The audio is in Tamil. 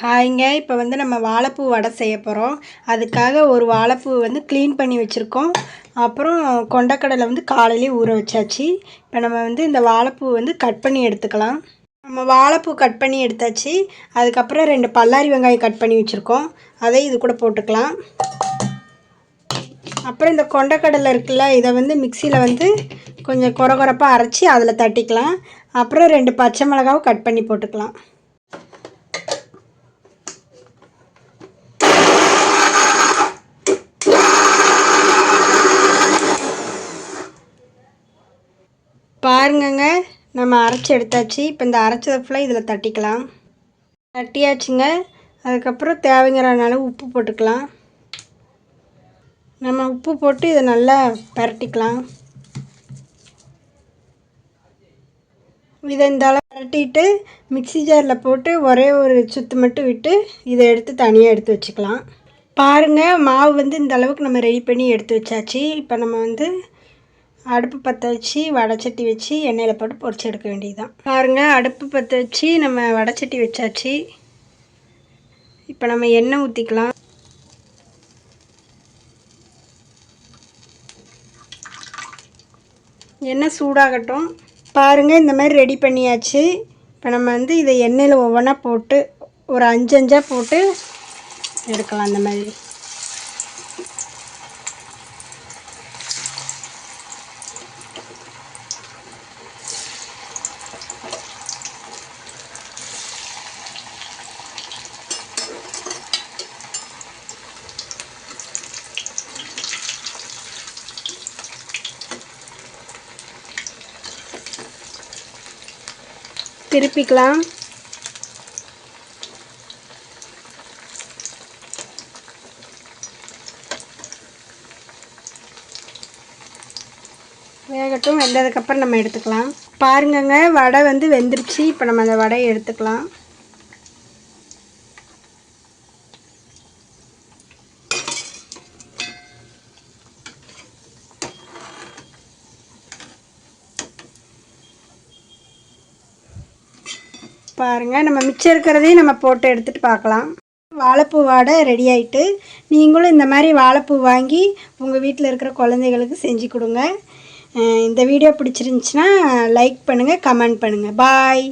ஹாய்ங்க. இப்போ வந்து நம்ம வாழைப்பூ வடை செய்ய போகிறோம் அதுக்காக ஒரு வாழைப்பூ வந்து க்ளீன் பண்ணி வச்சுருக்கோம். அப்புறம் கொண்டக்கடலை வந்து காலையிலே ஊற வச்சாச்சு. இப்போ நம்ம வந்து இந்த வாழைப்பூ வந்து கட் பண்ணி எடுத்துக்கலாம். நம்ம வாழைப்பூ கட் பண்ணி எடுத்தாச்சு. அதுக்கப்புறம் ரெண்டு பல்லாரி வெங்காயம் கட் பண்ணி வச்சுருக்கோம். அதை இது கூட போட்டுக்கலாம். அப்புறம் இந்த கொண்டக்கடலை இருக்குல்ல இதை வந்து மிக்சியில் வந்து கொஞ்சம் குறகுறப்பாக அரைச்சி அதில் தட்டிக்கலாம். அப்புறம் ரெண்டு பச்சை மிளகாவும் கட் பண்ணி போட்டுக்கலாம். பாருங்கங்க நம்ம அரைச்சி எடுத்தாச்சு. இப்போ இந்த அரைச்சதை ஃபுல்லாக இதில் தட்டிக்கலாம். தட்டியாச்சுங்க. அதுக்கப்புறம் தேவைங்கிற அளவு உப்பு போட்டுக்கலாம். நம்ம உப்பு போட்டு இதை நல்லா பரட்டிக்கலாம். இதை இந்த அளவு பரட்டிட்டு மிக்ஸி ஜாரில் போட்டு ஒரே ஒரு சுத்து மட்டும் விட்டு இதை எடுத்து தனியாக எடுத்து வச்சுக்கலாம். பாருங்கள் மாவு வந்து இந்த அளவுக்கு நம்ம ரெடி பண்ணி எடுத்து வச்சாச்சு. இப்போ நம்ம வந்து அடுப்பு பற்ற வச்சு வடைச்சட்டி வச்சு எண்ணெயில் போட்டு பொறிச்சு எடுக்க வேண்டியதுதான். பாருங்கள் அடுப்பு பற்ற வச்சு நம்ம வடைச்சட்டி வச்சாச்சு. இப்போ நம்ம எண்ணெய் ஊற்றிக்கலாம் எண்ணெய் சூடாகட்டும். பாருங்கள் இந்த மாதிரி ரெடி பண்ணியாச்சு. இப்போ நம்ம வந்து இதை எண்ணெயில் ஒவ்வொன்றா போட்டு ஒரு அஞ்சு அஞ்சாக போட்டு எடுக்கலாம் அந்த மாதிரி. திருப்பிக்கலாம். வேகட்டும் வெந்ததுக்கப்புறம் நம்ம எடுத்துக்கலாம். பாருங்கங்க வடை வந்து வெந்துருச்சு. இப்போ நம்ம அந்த வடையை எடுத்துக்கலாம். பாருங்கள் நம்ம மிச்சம் இருக்கிறதையும் நம்ம போட்டு எடுத்துகிட்டு பார்க்கலாம். வாழைப்பூ வாடை ரெடி ஆகிட்டு நீங்களும் இந்த மாதிரி வாழைப்பூ வாங்கி உங்கள் வீட்டில் இருக்கிற குழந்தைகளுக்கு செஞ்சு கொடுங்க. இந்த வீடியோ பிடிச்சிருந்துச்சின்னா லைக் பண்ணுங்கள் கமெண்ட் பண்ணுங்கள் பாய்